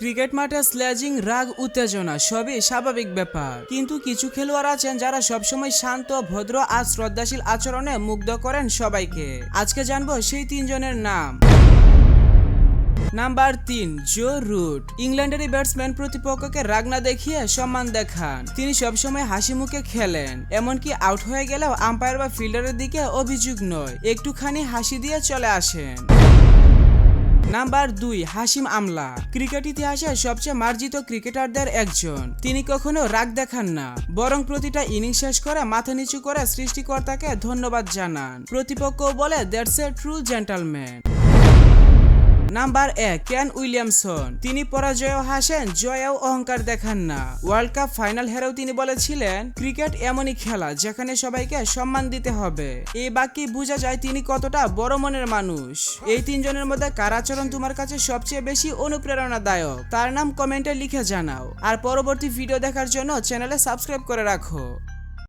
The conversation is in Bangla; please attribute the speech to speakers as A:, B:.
A: ক্রিকেট মাঠে স্লেজিং, রাগ, উত্তেজনা, সবই স্বাভাবিক ব্যাপার। কিন্তু কিছু খেলোয়াড় আছেন যারা সবসময় শান্ত, ভদ্র আর শ্রদ্ধাশীল আচরণে মুগ্ধ করেন সবাইকে। আজকে জানব সেই তিনজনের নাম। নাম্বার তিন, জো রুট। ইংল্যান্ডের ব্যাটসম্যান প্রতিপক্ষকে রাগ না দেখিয়ে সম্মান দেখান। তিনি সবসময় হাসি মুখে খেলেন, এমনকি আউট হয়ে গেলেও আম্পায়ার বা ফিল্ডারের দিকে অভিযোগ নয়, একটুখানি হাসি দিয়ে চলে আসেন। নাম্বার দুই হাসিম আমলা। ক্রিকেট ইতিহাসের সবচেয়ে মার্জিত ক্রিকেটারদের একজন। তিনি কখনো রাগ দেখান না, বরং প্রতিটা ইনিংস শেষ করে মাথা নিচু করে সৃষ্টিকর্তাকে ধন্যবাদ জানান। প্রতিপক্ষ বলে, that's a true gentleman. Number এক, ক্যান উইলিয়ামসন। তিনি পরাজয়ও হাসেন, জয়েও অহংকার দেখান না। ওয়ার্ল্ড কাপ ফাইনাল হেরেও তিনি বলেছিলেন, ক্রিকেট এমনই খেলা যেখানে সবাইকে সম্মান দিতে হবে। এই বাক্যে বোঝা যায় তিনি কতটা বড় মনের মানুষ। এই তিনজনের মধ্যে কার আচরণ তোমার কাছে সবচেয়ে বেশি অনুপ্রেরণাদায়ক? তার নাম কমেন্টে লিখে জানাও। আর পরবর্তী ভিডিও দেখার জন্য চ্যানেলে সাবস্ক্রাইব করে রাখো।